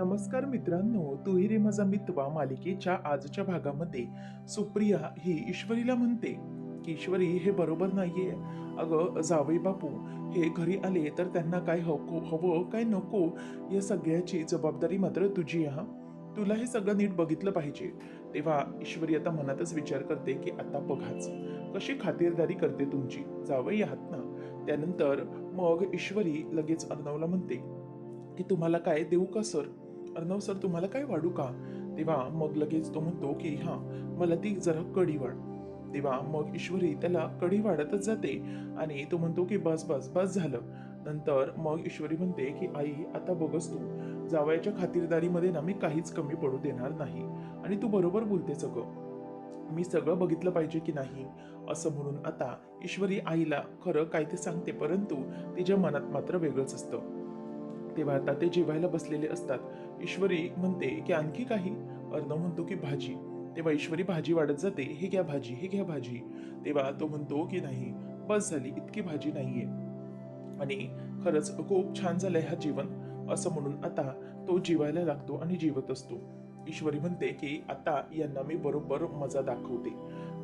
नमस्कार मित्रांनो तुहिरे माझा मितवा मालिकेच्या आजच्या भागामध्ये. सुप्रिया ही ईश्वरीला म्हणते की ईश्वरी हे बरोबर नाहीये. अगं जावई बापू हे घरी आले तर त्यांना काय हवं हवं काय नको या सगळ्याची जबाबदारी मात्र तुझी हा? तुला हे सगळं नीट बघितलं पाहिजे. तेव्हा ईश्वरी आता मनातच विचार करते की आता बघाच. कशी खातिरदारी करते तुमची? जावई आहात ना? त्यानंतर मग ईश्वरी लगेच अर्णवला म्हणते की तुम्हाला काय देऊ का सर? अर्णव सर तुम्हाला काय वाढू का? तेव्हा मग लगेच तो म्हणतो की हां मला ती जरा कडी वाढ. तेव्हा मग ईश्वरी त्याला कडी वाढतच जाते आणि तो म्हणतो की बस बस बस झालं. नंतर मग ईश्वरी म्हणते की आई आता बघस तू जावयाच्या खातिरदारीमध्ये ना मी काहीच कमी पडू देणार नाही आणि तू बरोबर बोलते सगळं. मी सगळं बघितलं पाहिजे की नाही असं म्हणून आता ईश्वरी आईला खरं काय ते सांगते परंतु तिच्या मनात मात्र वेगळंच असतं. तेव्हा आता ते जेवायला बसलेले असतात. ईश्वरी म्हणते की आणखी काही. अर्णव म्हणतो की भाजी. तेव्हा ईश्वरी भाजी वाढत जाते. हे घ्या भाजी हे घ्या भाजी. तेव्हा तो म्हणतो की नाही बस झाली इतकी भाजी नाहीये. आणि खरंच खूप छान झालंय हा जीवन असं म्हणून आता तो जीवायला लागतो आणि जीवत असतो. ईश्वरी म्हणते की आता यांना मी बरोबर मजा दाखवते.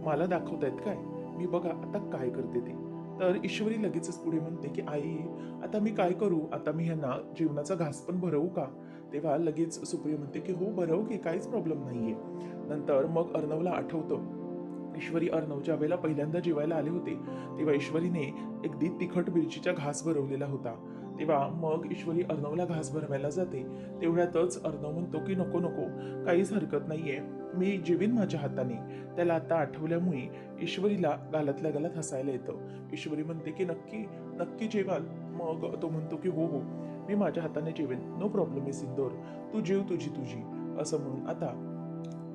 मला दाखवतायत काय? मी बघा आता काय करते ते. तर ईश्वरी लगेचच पुढे म्हणते की आई आता मी काय करू? आता मी ह्यांना जीवनाचा घास पण भरवू का? तेव्हा लगेच सुप्रिया म्हणते की हो भरव की काहीच प्रॉब्लेम नाहीये. नंतर मग अर्णवला आठवतं. ईश्वरी अर्णव ज्या वेळेला पहिल्यांदा जेवायला आले होते. तेव्हा ईश्वरीने अगदी तिखट मिरचीचा घास भरवलेला होता. तेव्हा मग ईश्वरी अर्णवला घास भरवायला जाते. तेवढ्यातच अर्णव म्हणतो की नको नको काहीच हरकत नाहीये. मी जेवीन माझ्या हाताने. त्याला आता आठवल्यामुळे ईश्वरीला गालातल्या गालात हसायला येतं. ईश्वरी म्हणते की नक्की नक्की जेवाल. मग तो म्हणतो की हो हो मी माझ्या हाताने जेवेन. नो प्रॉब्लेम आहे इंदोर तू जीव तुझी तुझी. असं म्हणून आता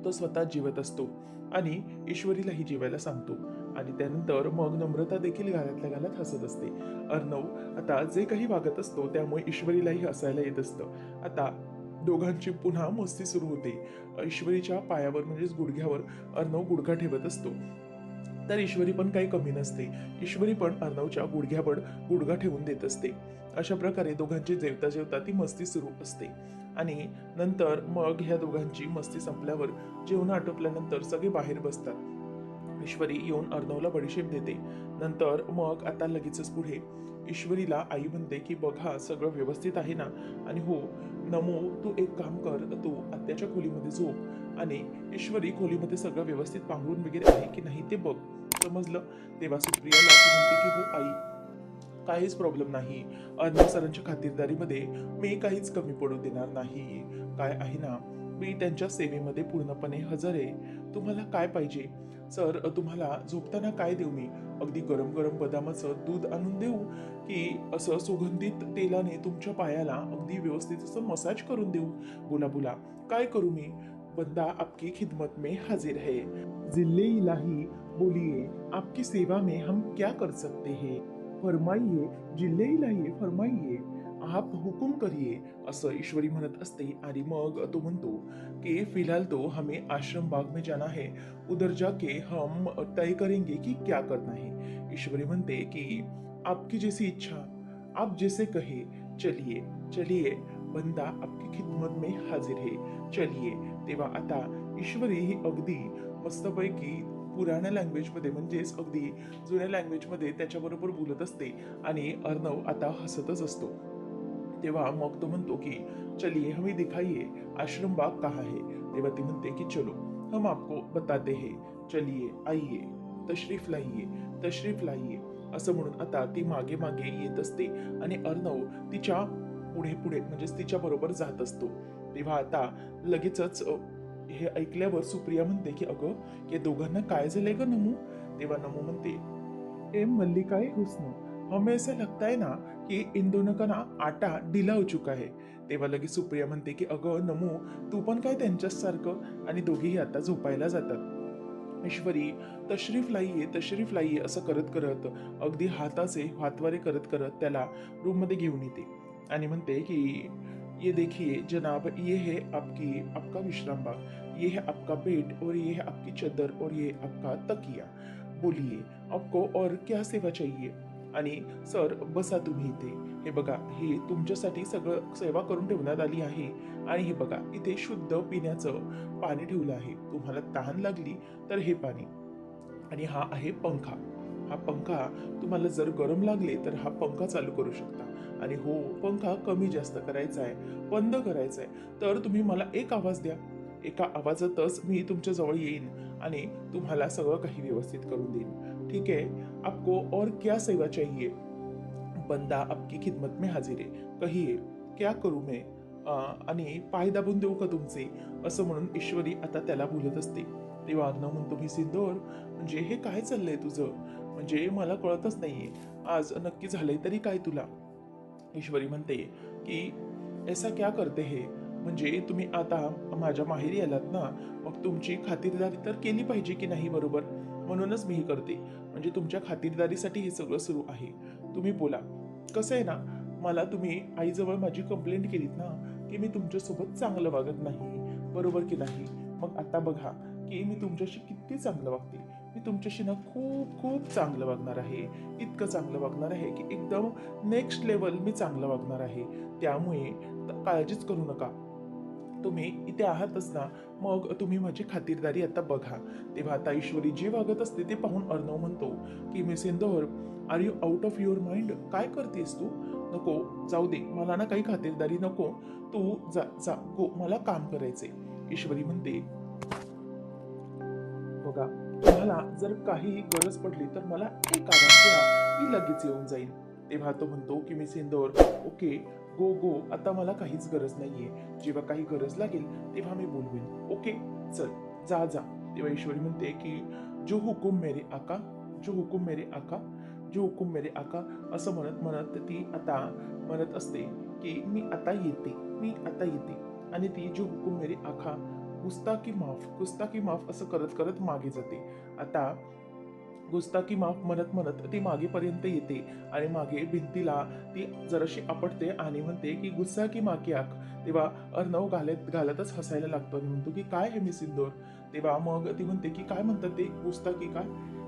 तो स्वतः जीवत असतो आणि ईश्वरीलाही जेवायला सांगतो. आणि त्यानंतर मग नम्रता देखील घालातल्या गालात हसत असते. अर्णव आता जे काही वागत असतो त्यामुळे ईश्वरीलाही हसायला येत असतं. आता दोघांची पुन्हा मस्ती सुरू होते. ऐश्वरीच्या पायावर म्हणजेच गुडघ्यावर अर्णव गुडघा ठेवत असतो. तर ईश्वरी पण काही कमी नसते. ईश्वरी पण अर्णवच्या गुडघ्यावर गुडघा ठेवून देत असते. अशा प्रकारे दोघांची जेवता जेवता ती मस्ती सुरू असते. आणि नंतर मग ह्या दोघांची मस्ती संपल्यावर जेवण आटोपल्यानंतर सगळे बाहेर बसतात. ईश्वरी येऊन अर्णवला बडीशेप देते. नंतर मग आता लगेचच पुढे. ईश्वरीला आई म्हणते की बघा सगळं व्यवस्थित आहे ना? आणि हो. नमो तू एक काम कर तू आत्याच्या खोलीमध्ये झोप आणि ईश्वरी खोलीमध्ये सगळं व्यवस्थित पांघरून वगैरे आहे की नाही ते बघ. समजलं? तेव्हा सुप्रियाला म्हणते की हो आई काहीच प्रॉब्लेम नाही. अर्णव सरांच्या खातिरदारीमध्ये मी काहीच कमी पडू देणार नाही. काय आहे ना मी त्यांच्या सेवेमध्ये पूर्णपणे हजर आहे. तुम्हाला काय पाहिजे? सर तुम्हाला झोपताना काय देऊ मी? अगदी गरम गरम बदामाचं दूध आणून देऊ? की असं सुगंधित तेलाने तुमच्या पायाला अगदी व्यवस्थित असं मसाज करून देऊ? बोला बोला. काय करू मी? बंदा आपकी खिदमत में हाजिर है. जिल्ले इलाही बोलिए आपकी सेवा में हम क्या कर सकते हैं? फरमाइए जिल्ले इलाही फरमाइए. आप हुकुम करिए, असं ईश्वरी म्हणत असते आणि मग तो म्हणतो, कि फ़िलहाल तो हमें आश्रम बाग में जाना है, उधर जाके हम तय करेंगे कि क्या करना है. ईश्वरी म्हणते की, आपकी जैसी इच्छा, आप जैसे कहे, चलिए चलिए, बंदा आपकी खिदमत में हाजिर है, चलिए. तेव्हा आता ईश्वरी ही अगदी मस्तपैकी पुराण्या लँग्वेजमध्ये म्हणजेच अगदी जुन्या लँग्वेजमध्ये त्याच्याबरोबर बोलत असते आणि अर्णव आता हसतच असतो. तेव्हा मग तो म्हणतो की चलिए हमें दिखाइए आश्रम बाग कहाँ है? तेव्हा ती म्हणते की चलो हम आपको बताते हैं चलिए आइए तशरीफ लाइए तशरीफ लाइए. असं म्हणून आता ती मागे मागे येत असते आणि अर्णव तिच्या पुढे पुढे म्हणजेच तिच्या बरोबर जात असतो. तेव्हा आता लगेचच हे ऐकल्यावर सुप्रिया म्हणते की अगं या दोघांना काय झालंय ग नमू? तेव्हा नमू म्हणते ए मल्लिकाए हुस्न हमें ऐसा लगता है ना कि इन दोनों का ना आटा ढिला हो चुका है. तेव्हा लगेच सुप्रिया म्हणते की, अगं, नमू, तू पण काय त्यांच्याच सारखं आणि दोघेही आता झोपायला जातात. ईश्वरी, तशरीफ़ लाईये तशरीफ़ लाईये, असं करत करत, अगदी हाताचे हातवारे करत करत त्याला रूममध्ये घेऊन येते. आणि म्हणते की, ये देखिए, जनाब, ये है आपकी, आपका विश्राम बाग ये है आपका बेड और ये है आपकी चद्दर, और ये आपका तकिया. बोलिए, आपको और क्या सेवा चाहिए? आणि सर बसा तुम्ही इथे. हे बघा हे तुमच्यासाठी सगळं सेवा करून ठेवण्यात आली आहे. आणि हे बघा इथे शुद्ध पिण्याचं पाणी ठेवलं आहे. तुम्हाला तहान लागली तर हे पाणी. आणि हा आहे पंखा. हा पंखा तुम्हाला जर गरम लागले तर हा पंखा चालू करू शकता. आणि हो पंखा कमी जास्त करायचा आहे बंद करायचा आहे. तर तुम्ही मला एक आवाज द्या. एका आवाजातच मी तुमच्याजवळ येईन आणि तुम्हाला सगळं काही व्यवस्थित करून देईन. ठीक है आपको और क्या सेवा चाहिए? बंदा आपकी खिदमत में हाजिर आहे कहिए क्या करू मैं? आणि पाय दाबून देऊ का तुमचे असं म्हणून ईश्वरी आता त्याला बोलत असते. तेव्हा अग्न म्हणतो मी सिंदोर म्हणजे हे काय चाललंय तुझं? म्हणजे मला कळतच नाहीये. आज नक्की झालंय तरी काय तुला? ईश्वरी म्हणते की ऐसा क्या करते हे? म्हणजे तुम्ही आता माझ्या माहेरी आलात ना मग तुमची खातिरदारी तर केली पाहिजे की नाही बरोबर? म्हणूनच मी हे करते. म्हणजे तुमच्या खातिरदारीसाठी हे सगळं सुरू आहे. तुम्ही बोला. कसं आहे ना मला तुम्ही आईजवळ माझी कंप्लेंट केलीत ना की मी तुमच्यासोबत चांगलं वागत नाही. बरोबर की नाही? मग आता बघा की मी तुमच्याशी किती चांगलं वागते. मी तुमच्याशी ना खूप खूप चांगलं वागणार आहे. इतकं चांगलं वागणार आहे की एकदम नेक्स्ट लेवल मी चांगलं वागणार आहे. त्यामुळे काळजीच करू नका. तुम्ही इथे आहातच ना मग तुम्ही माझी खातिरदारी आता बघा. तेव्हा आता ईश्वरी जे वागत असते ते पाहून अर्णव म्हणतो की मी सिंदोर are you out of your mind काय करतेस तू? नको जाऊ दे मला ना काही खातिरदारी नको. तू जा जा गो मला काम करायचे ईश्वरी म्हणते बघा तुम्हाला जर काही गरज पडली तर मला एक आवाज द्या मी लगेच येऊन जाईल तेव्हा तो म्हणतो की मी सिंदोर ओके गो गो आता मला काहीच गरज नाहीये. जेव्हा काही गरज लागेल तेव्हा मी बोलवेन. ओके चल जा जा. तेव्हा ईश्वरी म्हणते की जो हुकुम मेरे आका जो हुकुम मेरे आका जो हुकुम मेरे आका असं म्हणत म्हणत ती आता म्हणत असते की मी आता येते मी आता येते. आणि ती जो हुकुम मेरे आखा गुस्ताकी माफ गुस्ताकी माफ असं करत करत मागे जाते. आता गुस्ताकी माफ म्हणत म्हणत ती मागेपर्यंत येते आणि मागे भिंतीला ती जराशी आपटते आणि म्हणते की गुस्सा की माकी आख. तेव्हा अर्णव घालत घालतच हसायला लागतो आणि म्हणतो की काय हे मी सिंदोर तेव्हा मग ती म्हणते की काय म्हणतात ते? गुस्ताकी काय?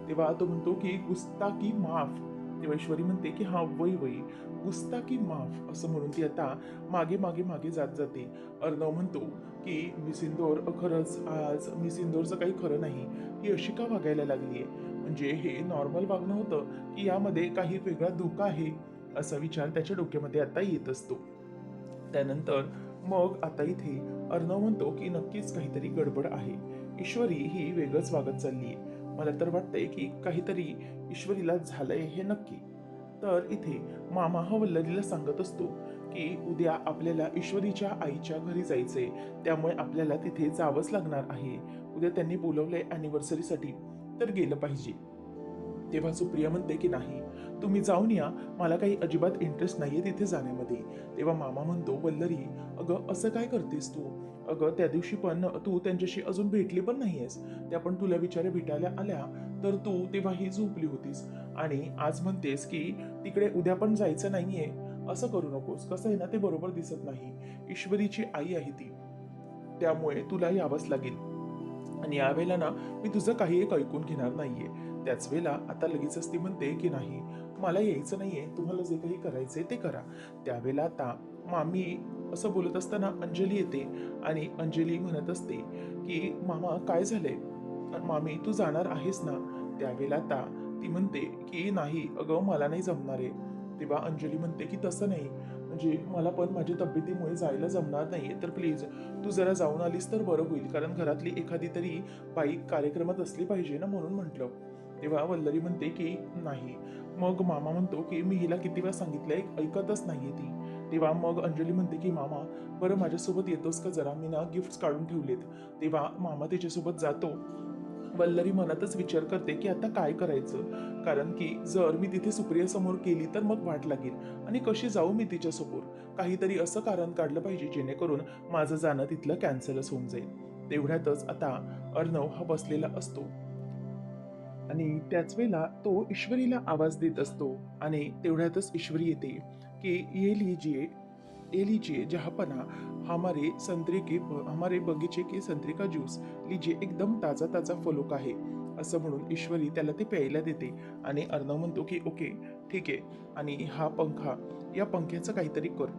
तेव्हा तो म्हणतो की गुस्ताकी माफ. तेव्हा ईश्वरी म्हणते की हा वय वय गुस्ताकी माफ असं म्हणून ती आता मागे मागे मागे जात जाते. अर्णव म्हणतो की मी सिंदोर खरंच आज मी सिंदोरचं काही खरं नाही ही अशी का वागायला लागली आहे म्हणजे हे नॉर्मल वागणं होतं की यामध्ये काही वेगळा धोका आहे? असा विचार त्याच्या डोक्यामध्ये आता येत असतो. त्यानंतर मग आता इथे अर्णव म्हणतो की नक्कीच काहीतरी गडबड आहे. ईश्वरी ही वेगळंच वागत चालली आहे मला तर वाटतंय की काहीतरी ईश्वरीला झालंय हे नक्की. तर इथे मामा हा वल्लरीला सांगत असतो की उद्या आपल्याला ईश्वरीच्या आईच्या घरी जायचंय. त्यामुळे आपल्याला तिथे जावंच लागणार आहे. उद्या त्यांनी बोलवलंय अॅनिव्हर्सरीसाठी तर गेलं पाहिजे. तेव्हा सुप्रिया म्हणते की नाही तुम्ही जाऊन या. मला काही अजिबात इंटरेस्ट नाहीये तिथे जाण्यामध्ये. तेव्हा मामा म्हणतो वल्लरी अगं असं काय करतेस तू? अगं त्या दिवशी पण तू त्यांच्याशी अजून भेटली पण नाहीयेस. त्या पण तुला विचारे भेटायला आल्या. तर तू तेव्हा ही झोपली होतीस. आणि आज म्हणतेस की तिकडे उद्या पण जायचं नाहीये. असं करू नकोस. कसं आहे ना ते बरोबर दिसत नाही. ईश्वरीची आई आहे ती. त्यामुळे तुला यावंच लागेल. आणि यावेळेला ना मी तुझं काही एक ऐकून घेणार नाहीये. त्याच वेळेला आता लगेचच ती म्हणते की नाही मला यायचं नाहीये. तुम्हाला जे काही करायचंय ते करा. त्यावेळेला आता मामी असं बोलत असताना अंजली येते. आणि अंजली म्हणत असते की मामा काय झालंय? मामी तू जाणार आहेस ना. त्यावेळेला आता ती म्हणते की नाही अगं मला नाही जमणार आहे तेव्हा अंजली म्हणते की तसं नाही. म्हणजे मला पण माझ्या तब्येतीमुळे जायला जमणार नाहीये. तर प्लीज तू जरा जाऊन आलीस तर बरं होईल. कारण घरातली एखादी तरी बाई कार्यक्रमात असली पाहिजे ना म्हणून म्हटलं. तेव्हा वल्लरी म्हणते की नाही. मग मामा म्हणतो की मी हिला किती वेळा सांगितलंय? ऐकतच नाहीये ती. तेव्हा मग अंजली म्हणते की मामा बरं माझ्यासोबत येतोस का जरा? मी ना गिफ्ट्स काढून ठेवलेत. तेव्हा मामा तिच्यासोबत जातो. वल्लरी मनातच विचार करते की आता काय करायचं? कारण की जर मी तिथे सुप्रिया समोर केली तर मग वाट लागेल. आणि कशी जाऊ मी तिच्यासमोर काहीतरी असं कारण काढलं पाहिजे जेणेकरून माझं जाणं तिथलं कॅन्सलच होऊन जाईल. तेवढ्यातच आता अर्णव हा बसलेला असतो. आणि त्याच वेळेला तो ईश्वरीला आवाज देत असतो. आणि तेवढ्यातच ईश्वरी येते की ये लिजिये ये लिजिये जहापना हमारे संतरे के हमारे बगीचे के संतरे का ज्यूस लीजिए एकदम ताजा ताजा फलोक आहे. असं म्हणून ईश्वरी त्याला ते प्यायला देते आणि अर्णव म्हणतो की ओके ठीक आहे. आणि हा पंखा या पंख्याचं काहीतरी कर.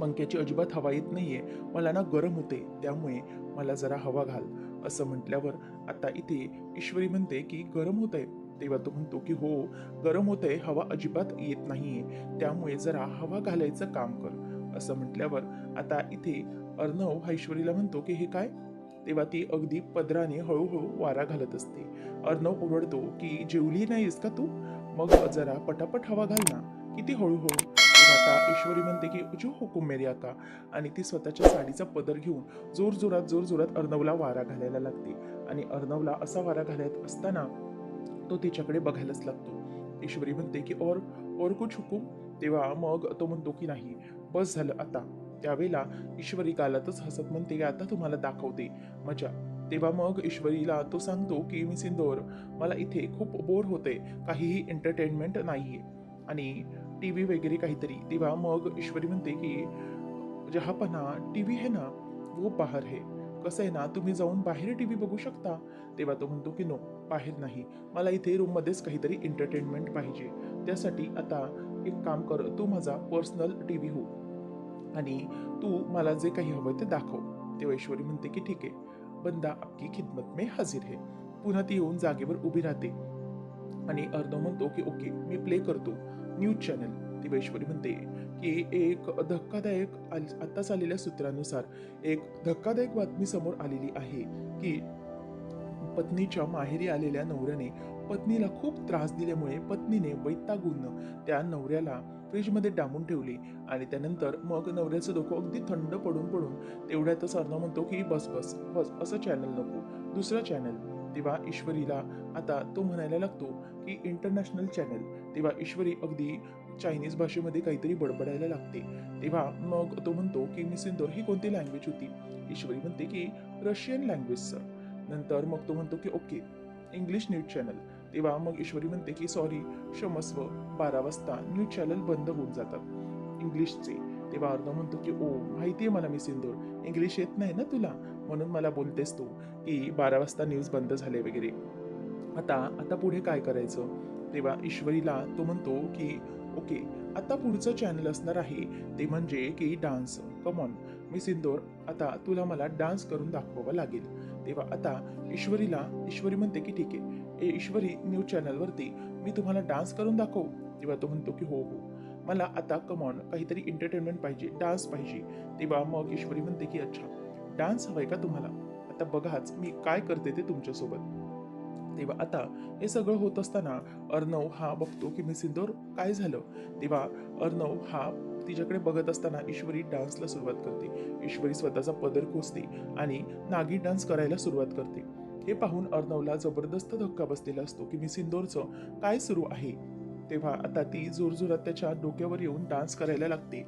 पंख्याची अजिबात हवा येत नाहीये. मला ना गरम होते त्यामुळे मला जरा हवा घाल असं म्हटल्यावर आता इथे ईश्वरी म्हणते की गरम होत आहे तेव्हा तो म्हणतो की हो गरम होत आहे हवा अजिबात येत नाहीये. त्यामुळे जरा हवा घालायचं काम कर. असं म्हटल्यावर आता इथे अर्णव हा ईश्वरीला म्हणतो की हे काय? तेव्हा ती अगदी पदराने हळूहळू वारा घालत असते. अर्णव ओरडतो की जेवली नाहीस का तू? मग जरा पटापट हवा घाल ना किती हळूहळू. आता ईश्वरी म्हणते की जो हुकुम हो मेरी आका. आणि ती स्वतःच्या साडीचा पदर घेऊन जोर जोरात जोर जोरात अर्णवला वारा घालायला लागते. आणि अर्णवला असा वारा घालत असताना तो तिच्याकडे बघायलाच लागतो. ईश्वरी म्हणते की और और कुछ हुकुम? तेव्हा मग तो म्हणतो की नाही बस झालं आता. त्यावेळेला ईश्वरी कालातच हसत म्हणते की आता तुम्हाला दाखवते. मजा. तेव्हा मग ईश्वरीला तो सांगतो की मी सिंदोर मला इथे खूप बोर होते काहीही एंटरटेनमेंट नाहीये. आणि टी व्ही वगैरे काहीतरी. तेव्हा मग ईश्वरी म्हणते की जहापना टी व्ही है ना वो बाहेर है. कसं आहे ना तुम्ही जाऊन बाहेर टी व्ही बघू शकता. तेव्हा तो म्हणतो की नो बाहेर नाही. मला इथे रूममध्येच काहीतरी एंटरटेनमेंट पाहिजे. त्यासाठी आता एक काम कर तू माझा पर्सनल टी व्ही हो. आणि तू मला जे काही हवं ते दाखव. तेव्हा ऐश्वरी म्हणते की ठीक आहे. बंदा आपकी खिदमत में हजर है. पुन्हा ती येऊन जागेवर उभी राहते. आणि अर्धव म्हणतो की ओके मी प्ले करतो न्यूज चॅनल. ती वैश्वरी म्हणते की एक धक्कादायक आत्ताच आलेल्या सूत्रानुसार एक धक्कादायक बातमी समोर आलेली आहे की पत्नीच्या माहेरी आलेल्या नवऱ्याने पत्नीला खूप त्रास दिल्यामुळे पत्नीने वैतागून त्या नवऱ्याला फ्रीजमध्ये डांबून ठेवली आणि त्यानंतर मग नवऱ्याचं डोकं अगदी थंड पडून पडून तेवढ्यातच अर्णव म्हणतो की बस बस बस असं चॅनल नको दुसरं चॅनल तेव्हा ईश्वरीला आता तो म्हणायला लागतो की इंटरनॅशनल चॅनल तेव्हा ईश्वरी अगदी चायनीज भाषेमध्ये काहीतरी बडबडायला लागते. तेव्हा मग तो म्हणतो की मिस इंदोर ही कोणती लँग्वेज होती? ईश्वरी म्हणते की रशियन लँग्वेज सर नंतर मग तो म्हणतो की ओके इंग्लिश न्यूज चॅनल तेव्हा मग ईश्वरी म्हणते की सॉरी क्षमस्व बारा वाजता न्यूज चॅनल बंद होऊन जातात इंग्लिशचे तेव्हा अर्ध म्हणतो की ओ माहिती आहे मला मी सिंदूर. इंग्लिश येत नाही ना तुला? म्हणून मला बोलतेस तू की बारा वाजता न्यूज बंद झाले वगैरे. आता आता पुढे काय करायचं? तेव्हा ईश्वरीला तो म्हणतो की ओके आता पुढचं चॅनल असणार आहे. ते म्हणजे की डान्स कमॉन मी सिंदूर आता तुला मला डान्स करून दाखवावा लागेल. तेव्हा आता ईश्वरीला ईश्वरी म्हणते की ठीक आहे. ए ईश्वरी न्यूज चॅनलवरती मी तुम्हाला डान्स करून दाखवू? तेव्हा तो म्हणतो की हो हो. मला आता कमॉन काहीतरी एंटरटेनमेंट पाहिजे डान्स पाहिजे. तेव्हा मग ईश्वरी म्हणते की अच्छा डान्स हवाय का तुम्हाला? आता बघाच मी काय करते ते तुमच्यासोबत. तेव्हा आता हे सगळं होत असताना अर्णव हा बघतो की मी सिंदोर काय झालं? तेव्हा अर्णव हा तिच्याकडे बघत असताना ईश्वरी डान्सला सुरुवात करते. ईश्वरी स्वतःचा पदर खोचते आणि नागी डान्स करायला सुरुवात करते. हे पाहून अर्णवला जबरदस्त धक्का बसलेला असतो की मी सिंदोरचं काय सुरू आहे? तेव्हा आता ती जोरजोरात त्याच्या डोक्यावर येऊन डान्स करायला लागते.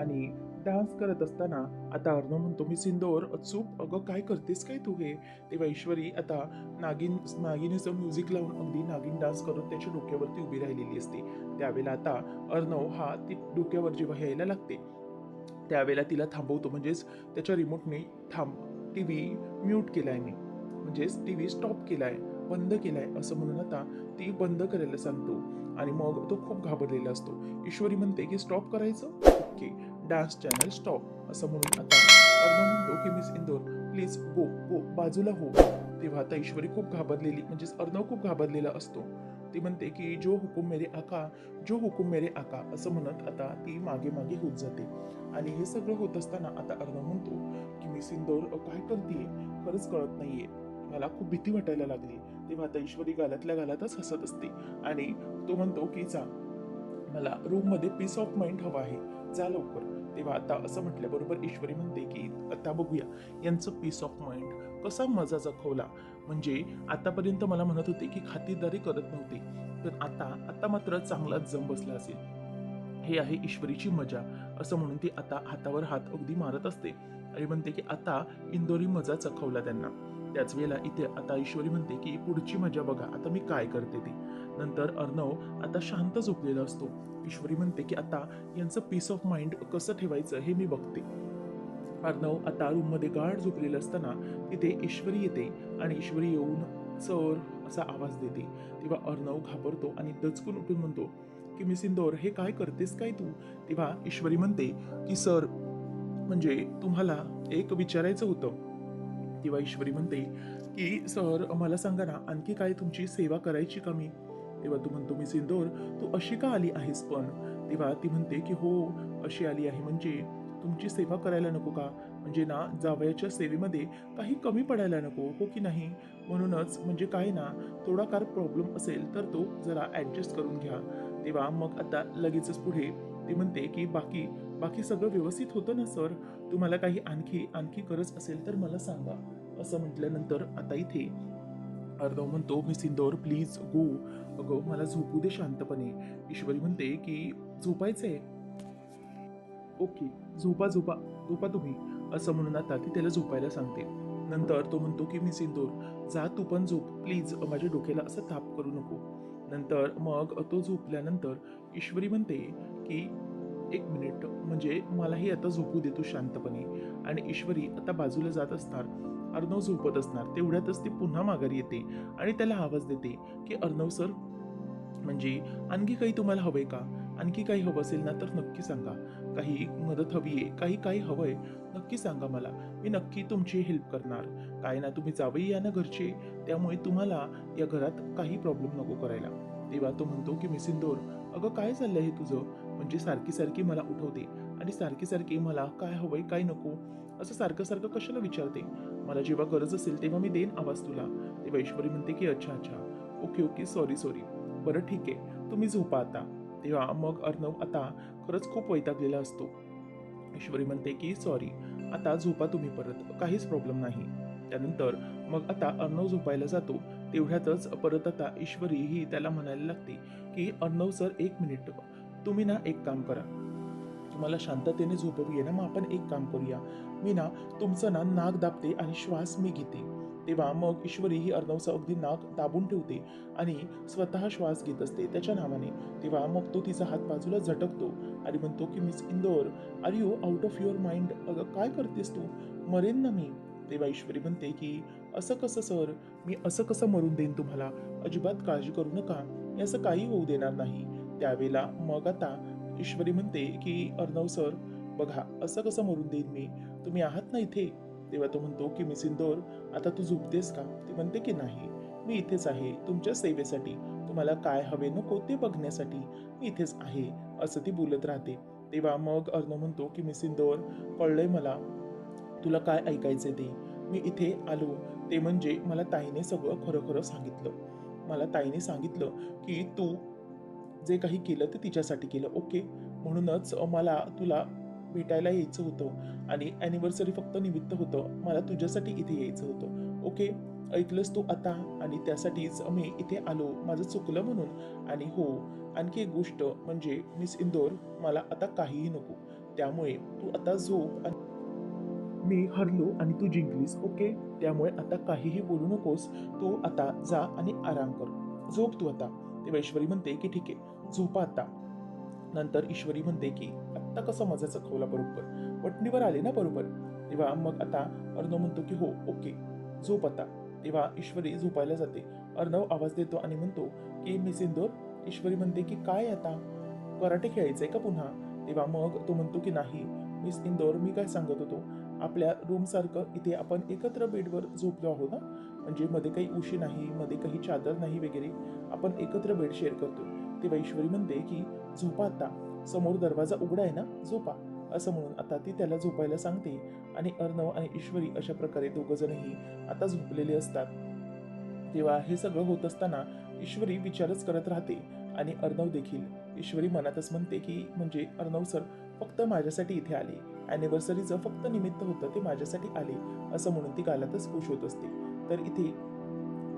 आणि डान्स करत असताना आता अर्णव म्हणतो मी सिंदोर अचूक अगं काय करतेस काय तू हे? तेव्हा ईश्वरी आता नागिन नागिनीचं म्युझिक लावून अगदी नागिन डान्स करून त्याच्या डोक्यावरती उभी राहिलेली असते. त्यावेळेला आता अर्णव हा ती डोक्यावर जेव्हा यायला लागते त्यावेळेला तिला थांबवतो. म्हणजेच त्याच्या रिमोटने थांब. टी व्ही म्यूट केलाय मी. म्हणजेच टी व्ही स्टॉप केलाय बंद केलाय असं म्हणून आता ती बंद करायला सांगतो. आणि मग तो खूप घाबरलेला असतो. ईश्वरी म्हणते की स्टॉप करायचं? ओके. डान्स चॅनल स्टॉप असं म्हणून आता अर्णव म्हणतो की miss Indore please go go बाजूला हो. तेव्हा आता ईश्वरी खूप घाबरलेली म्हणजेच अर्णव खूप घाबरलेला असतो. ती म्हणते की जो हुकुम मेरे आका जो हुकुम मेरे आका असं म्हणत आता ती मागे मागे होत जाते. आणि हे सगळं होत असताना आता अर्णव म्हणतो की मी सिंदोर काय करते खरंच कळत नाहीये. मला खूप भीती वाटायला लागली. तेव्हा आता ईश्वरी गालातल्या गालातच हसत असते. आणि तो म्हणतो की जा. मला रूममध्ये पीस ऑफ माइंड हवा आहे. जा लवकर. तेव्हा आता असं म्हटल्याबरोबर ईश्वरी म्हणते की आता बघूया. यांचं पीस ऑफ माइंड कसा मजा जखवला. म्हणजे आतापर्यंत मला म्हणत होते की खातिरदारी करत नव्हते. पण आता आता मात्र चांगलाच जम बसला असेल. हे आहे ईश्वरीची मजा. असं म्हणून ती आता हातावर हात अगदी मारत असते. आणि म्हणते की आता इंदोरी मजा चखवला त्यांना. त्याच वेळेला इथे आता ईश्वरी म्हणते की पुढची मजा बघा आता मी काय करते ती? नंतर अर्णव आता शांत झोपलेला असतो. ईश्वरी म्हणते की आता यांचं पीस ऑफ माइंड कसं ठेवायचं हे मी बघते. अर्णव आता रूममध्ये गाढ झोपलेलं असताना तिथे ईश्वरी येते आणि ईश्वरी येऊन चर असा आवाज देते. तेव्हा अर्णव घाबरतो आणि दचकून उठून म्हणतो की मी सिंदोर हे काय करतेस काय तू? तेव्हा ईश्वरी म्हणते की सर म्हणजे तुम्हाला एक विचारायचं होतं. तेव्हा ईश्वरी म्हणते की सर मला सांगा ना आणखी काय तुमची सेवा करायची का मी? तेव्हा तू म्हणतो मी सिंदोर तू अशी का आली आहेस पण? तेव्हा ती म्हणते की हो अशी आली आहे म्हणजे तुमची सेवा करायला नको का? म्हणजे ना जावयाच्या सेवेमध्ये काही कमी पडायला नको हो की नाही? म्हणूनच म्हणजे काय ना थोडाफार प्रॉब्लेम असेल तर तो जरा ॲडजस्ट करून घ्या. तेव्हा मग आता लगेचच पुढे ती म्हणते की बाकी बाकी सगळं व्यवस्थित होतं ना सर? तुम्हाला काही आणखी आणखी गरज असेल तर मला सांगा. असं म्हटल्यानंतर आता इथे अर्णव म्हणतो मी सिंदोर प्लीज गो अगं मला झोपू दे शांतपणे. ईश्वरी म्हणते की झोपायचंय. ओके झोपा झोपा. झोपा तुम्ही. असं म्हणून आता ती त्याला झोपायला सांगते. नंतर तो म्हणतो की मी सिंदूर जा तू पण झोप. प्लीज माझ्या डोक्याला असं ताप करू नको. नंतर मग तो झोपल्यानंतर ईश्वरी म्हणते की एक मिनिट. म्हणजे मलाही आता झोपू दे तू शांतपणे. आणि ईश्वरी आता बाजूला जात असणार. अर्णव झोपत असणार. तेवढ्यातच ती पुन्हा माघारी येते आणि त्याला आवाज देते की अर्णव सर म्हणजे आणखी काही तुम्हाला हवंय का? आणखी काही हवं असेल ना तर नक्की सांगा. काही मदत हवी आहे? काही काही हवंय? नक्की सांगा मला. मी नक्की तुमची हेल्प करणार. काय ना तुम्ही जावई या ना घरचे? त्यामुळे तुम्हाला या घरात काही प्रॉब्लेम नको करायला. तेव्हा तो म्हणतो की मी सिंदोर अगं काय चाललंय हे तुझं? म्हणजे सारखी सारखी मला उठवते. आणि सारखी सारखी मला काय हवंय काय नको असं सारखं सारखं कशाला विचारते? मला जेव्हा गरज असेल तेव्हा मी देईन आवाज तुला. तेव्हा ऐश्वरी म्हणते की अच्छा अच्छा. Okay okay. सॉरी सॉरी बरं ठीक आहे. तुम्ही झोपा आता. तेव्हा मग अर्णव आता खरंच खूप वैतागलेला असतो. ईश्वरी म्हणते की सॉरी आता झोपा तुम्ही परत. काहीच प्रॉब्लेम नाही. त्यानंतर मग आता अर्णव झोपायला जातो. तेवढ्यातच परत आता ईश्वरी ही त्याला म्हणायला लागते की अर्णव सर एक मिनिट तुम्ही ना एक काम करा. तुम्हाला शांततेने झोपवूया ना मग आपण एक काम करूया. मी ना तुमचं ना नाक दाबते आणि श्वास मी घेते. तेव्हा मग ईश्वरी ही अर्णवचा अगदी नाक दाबून ठेवते आणि स्वतः श्वास घेत असते त्याच्या नावाने. तेव्हा मग तो तिचा हात बाजूला झटकतो आणि म्हणतो की miss Indore are you out of your mind अगं काय करतेस तू? मरेन ना मी. तेव्हा ईश्वरी म्हणते की असं कसं सर? मी असं कसं मरून देईन तुम्हाला? अजिबात काळजी करू नका. मी असं काही होऊ देणार नाही. त्यावेळेला मग आता ईश्वरी म्हणते की अर्णव सर बघा असं कसं मरून देईन मी? तुम्ही आहात ना इथे? तेव्हा तो म्हणतो की मी सिंदोर आता तू झोपतेस का? ती म्हणते की नाही मी इथेच आहे तुमच्या सेवेसाठी. तुम्हाला काय हवे नको ते बघण्यासाठी मी इथेच आहे असं ती बोलत राहते. तेव्हा मग अर्णव म्हणतो की मी सिंदोर कळलंय मला तुला काय ऐकायचंय ते? मी इथे आलो. ते म्हणजे मला ताईने सगळं खरं खरं सांगितलं. मला ताईने सांगितलं की तू जे काही केलं ते तिच्यासाठी केलं. ओके म्हणूनच मला तुला भेटायला यायचं होतं आणि ॲनिव्हर्सरी फक्त निमित्त होतं. मला तुझ्यासाठी इथे यायचं होतं. ओके ऐकलंस तू आता आणि त्यासाठीच मी इथे आलो. माझं चुकलं म्हणून. आणि हो आणखी एक गोष्ट म्हणजे मिस इंदोर मला आता काहीही नको. त्यामुळे तू आता झोप आणि मी हरलो आणि तू जिंकलीस. ओके त्यामुळे आता काहीही बोलू नकोस. तू आता जा आणि आराम कर. झोप तू आता. ते वैश्वरी म्हणते की ठीक आहे. झोपा आता नंतर ईश्वरी म्हणते की आत्ता कसं माझा चखवला बरोबर? वटणीवर आले ना बरोबर? तेव्हा मग आता अर्णव म्हणतो की हो ओके. झोप आता तेव्हा ईश्वरी झोपायला जाते. अर्णव आवाज देतो आणि म्हणतो की मी सिंदूर ईश्वरी म्हणते की काय आता? कराटे खेळायचंय का पुन्हा? तेव्हा मग तो म्हणतो की नाही मिस इंदोर मी काय सांगत होतो? आपल्या रूम सारखं इथे आपण एकत्र बेडवर झोपलो आहोत ना? म्हणजे मध्ये काही उशी नाही मध्ये काही चादर नाही वगैरे. आपण एकत्र बेड शेअर करतो तेव्हा ईश्वरी म्हणते की झोपा आता. समोर दरवाजा उघडा आहे ना झोपा. असं म्हणून आता ती त्याला झोपायला सांगते आणि अर्णव आणि ईश्वरी अशा प्रकारे दोघ जणही आता झोपलेले असतात. तेव्हा हे सगळं होत असताना ईश्वरी विचारच करत राहते आणि अर्णव देखील. ईश्वरी मनातच म्हणते की म्हणजे अर्णव सर फक्त माझ्यासाठी इथे आले. अॅनिव्हर्सरीचं फक्त निमित्त होतं ते माझ्यासाठी आले. असं म्हणून ती गालातच खुश होत असते. तर इथे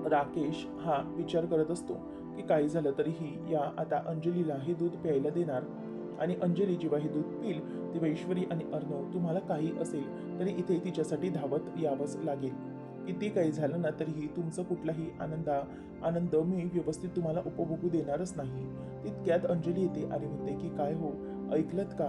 राकेश हा विचार करत असतो. की काही झालं तरीही या आता अंजलीला हे दूध प्यायला देणार आणि अंजली जेव्हा हे दूध पिल तेव्हा ईश्वरी आणि अर्णव तुम्हाला काही असेल तरी इथे तिच्यासाठी धावत यावंच लागेल. किती काही झालं ना तरीही तुमचं कुठलाही आनंदा आनंद मी व्यवस्थित तुम्हाला उपभोगू देणारच नाही. तितक्यात अंजली येते आणि म्हणते की काय हो ऐकलत का?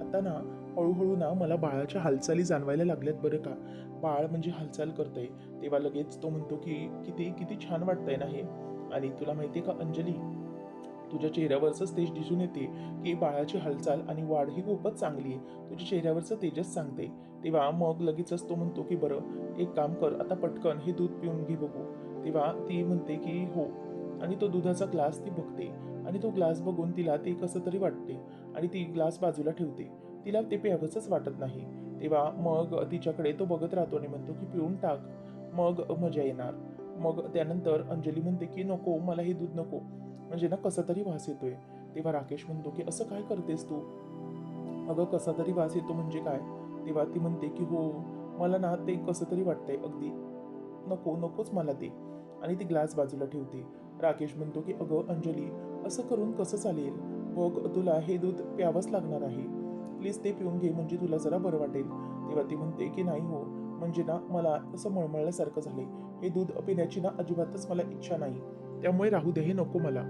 आता ना हळूहळू ना मला बाळाच्या हालचाली जाणवायला लागल्यात बरं का? बाळ म्हणजे हालचाल करतंय. तेव्हा लगेच तो म्हणतो की किती किती छान वाटतंय ना हे. आणि तुला माहितीये का अंजली? तुझ्या चेहऱ्यावरच तेज दिसून येते की बाळाची हालचाल आणि वाढ ही खूपच चांगली आहे. तुझ्या चेहऱ्यावरचं तेजच सांगते. तेव्हा मग लगेचच तो म्हणतो की बरं एक काम कर आता पटकन हे दूध पिऊन घे बघू. तेव्हा ती म्हणते की हो. आणि तो दुधाचा ग्लास ती बघते. आणि तो ग्लास बघून तिला ते कसं तरी वाटते आणि ती ग्लास बाजूला ठेवते. तिला ते प्यावंच वाटत नाही. तेव्हा मग तिच्याकडे तो बघत राहतो आणि म्हणतो की पिऊन टाक. मग मजा येणार. मग त्यानंतर अंजली म्हणते की नको मला हे दूध नको. म्हणजे ना कसा तरी वास येतोय. तेव्हा राकेश म्हणतो की असं काय करतेस तू? अगं कसा तरी वास येतो म्हणजे काय? तेव्हा ती म्हणते की हो मला ना ते कसं तरी वाटतंय अगदी. नको नकोच मला ते. आणि ती ग्लास बाजूला ठेवते. राकेश म्हणतो की अगं अंजली असं करून कसं चालेल? बघ तुला हे दूध प्यावंच लागणार आहे. प्लीज ते पिऊन घे म्हणजे तुला जरा बरं वाटेल. तेव्हा ती म्हणते की नाही हो म्हणजे ना मला असं मळमळल्यासारखं झाले हे दूध पिण्याची ना अजिबातच मला इच्छा नाही. त्यामुळे राहू दे हे नको मला.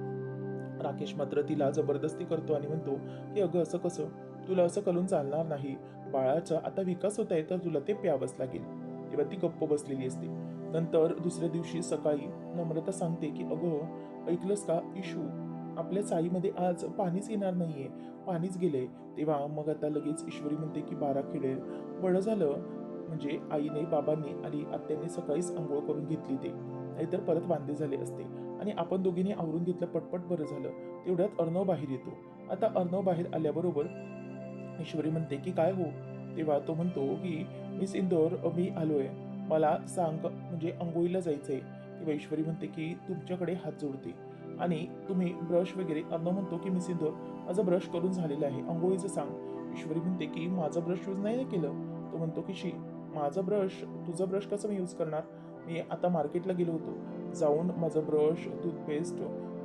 राकेश मात्र तिला जबरदस्ती करतो आणि म्हणतो की अगं असं कसं? तुला असं करून चालणार नाही. बाळाचा आता विकास होत आहे तर तुला ते प्यावंच लागेल. तेव्हा ती गप्प बसलेली असते. नंतर दुसऱ्या दिवशी सकाळी नम्रता सांगते की अगं ऐकलंस का इशू? आपल्या चाळीमध्ये आज पाणीच येणार नाहीये. पाणीच गेले तेव्हा मग आता लगेच ईश्वरी म्हणते की बारा खेळेल बरं झालं. म्हणजे आईने बाबांनी आणि आत्यांनी सकाळीच आंघोळ करून घेतली ते. नाहीतर परत वांदे झाले असते. आणि आपण दोघींनी आवरून घेतलं पटपट बरं झालं. तेवढ्यात अर्णव बाहेर येतो. आता अर्णव बाहेर आल्याबरोबर ईश्वरी म्हणते की काय हो? तेव्हा तो म्हणतो की मिस इंदोर मी आलोय. मला सांग म्हणजे अंघोळीला जायचंय. तेव्हा ईश्वरी म्हणते की तुमच्याकडे हात जोडते. आणि तुम्ही ब्रश वगैरे अर्णव म्हणतो की मिस इंदोर माझं ब्रश करून झालेलं आहे. अंघोळीचं सांग. ईश्वरी म्हणते की माझा ब्रश यूज नाही केलं? तो म्हणतो की शी माझा ब्रश तुझा ब्रश कसं मी यूज करणार? मी आता मार्केटला गेलो होतो. जाऊन माझं ब्रश टूथपेस्ट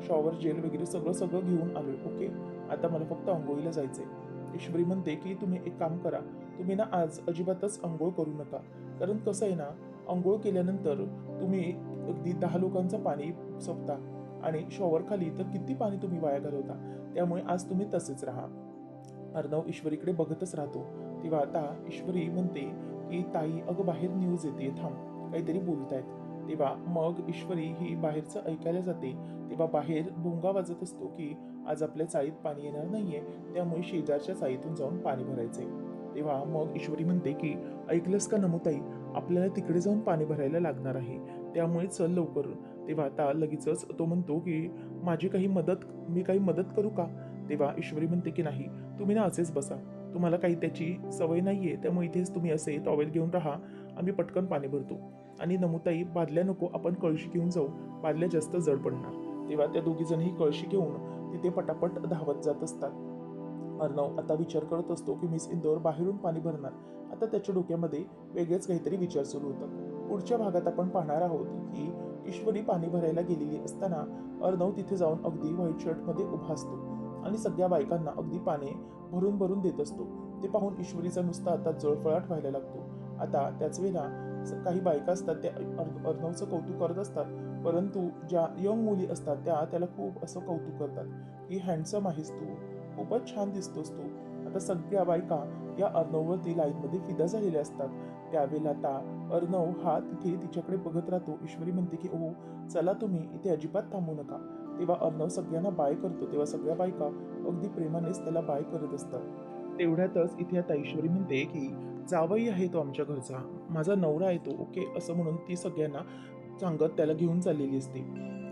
शॉवर जेल वगैरे सगळं सगळं घेऊन आलो ओके आता मला फक्त अंघोळीला आहे ईश्वरी म्हणते की तुम्ही एक काम करा. तुम्ही ना आज अजिबातच अंघोळ करू नका. कारण कसं आहे ना अंघोळ केल्यानंतर तुम्ही अगदी दहा लोकांचं पाणी सोपता आणि शॉवर खाली तर किती पाणी तुम्ही वाया घालवता? त्यामुळे आज तुम्ही तसेच राहा. अर्णव ईश्वरीकडे बघतच राहतो. तेव्हा आता ईश्वरी म्हणते की ताई अगं बाहेर न्यूज येते थांब. काहीतरी बोलतायत. तेव्हा मग ईश्वरी ही बाहेरचं ऐकायला जाते. तेव्हा बाहेर भोंगा वाजत असतो की आज आपल्या चाळीत पाणी येणार नाहीये त्यामुळे शेजारच्या चाळीतून जाऊन पाणी भरायचंय. तेव्हा मग ईश्वरी म्हणते की ऐकलंस का नमुताई आपल्याला तिकडे जाऊन पाणी भरायला लागणार आहे. त्यामुळे चल लवकर. तेव्हा आता लगेचच तो म्हणतो की माझी काही मदत मी काही मदत करू का? तेव्हा ईश्वरी म्हणते की नाही. तुम्ही ना असेच बसा. तुम्हाला काही त्याची सवय नाहीये त्यामुळे इथेच तुम्ही असे टॉवेल घेऊन राहा. आम्ही पटकन पाणी भरतो. आणि नमुताई बादल्या नको आपण कळशी घेऊन जाऊ. बादल्या जास्त जड पडणार. तेव्हा त्या दोघीजणही कळशी घेऊन तिथे पटापट धावत जात असतात. अर्णव आता विचार करत असतो की मिस इंदोर बाहेरून पाणी भरणार. आता त्याच्या डोक्यामध्ये वेगळेच काहीतरी विचार सुरू होतात. पुढच्या भागात आपण पाहणार आहोत की ईश्वरी पाणी भरायला गेलेली असताना अर्णव तिथे जाऊन अगदी व्हाईट शर्टमध्ये उभा असतो. आणि सगळ्या बायकांना अगदी पाने भरून भरून देत असतो. ते पाहून ईश्वरीचा नुसता आता जळफळाट व्हायला लागतो. आता त्याच वेळेला स- काही बायका असतात त्या अर्- अर्णवचं कौतुक करत असतात. परंतु ज्या यंग मुली असतात त्या त्याला खूप असं कौतुक करतात की हँडसम आहेस तू. खूपच छान दिसतोस तू. आता सगळ्या बायका या अर्णववरती लाईनमध्ये फिदा झालेल्या असतात. त्यावेळेला आता अर्णव हा तिथे तिच्याकडे बघत राहतो. ईश्वरी म्हणते की ओ चला तुम्ही इथे अजिबात थांबू नका. तेव्हा अर्णव सगळ्यांना बाय करतो तेव्हा सगळ्या बायका अगदी प्रेमानेच त्याला बाय करत असतात. तेवढ्यातच इथे आता ईश्वरी म्हणते की जावई आहे तो आमच्या घरचा. माझा नवरा आहे तो ओके? असं म्हणून ती सगळ्यांना सांगत त्याला घेऊन चाललेली असते.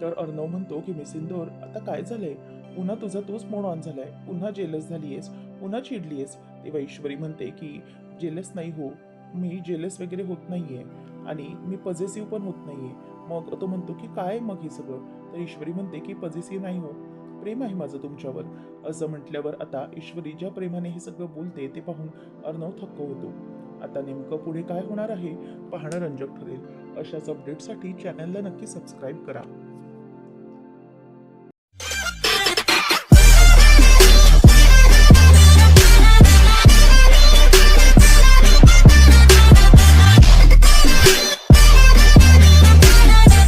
तर अर्णव म्हणतो की मिसिंदोर आता काय झालंय? पुन्हा तुझा तोच मोड ऑन झालाय. पुन्हा जेलस झालीयस. पुन्हा चिडलीयस. तेव्हा ईश्वरी म्हणते की जेलस नाही हो. मी जेलस वगैरे होत नाहीये. आणि मी पजेसिव्ह पण होत नाहीये. मग तो म्हणतो की काय मग हे सगळं? तर ईश्वरी म्हणते की पॉझिटिव्ह नाही हो प्रेम आहे माझं तुमच्यावर. असं म्हटल्यावर आता ईश्वरी ज्या प्रेमाने हे सगळं बोलते ते पाहून अर्णव थक्क होतो. आता नेमकं पुढे काय होणार आहे पाहणं रंजक ठरेल. अशाच अपडेटसाठी चॅनलला नक्की सबस्क्राईब करा.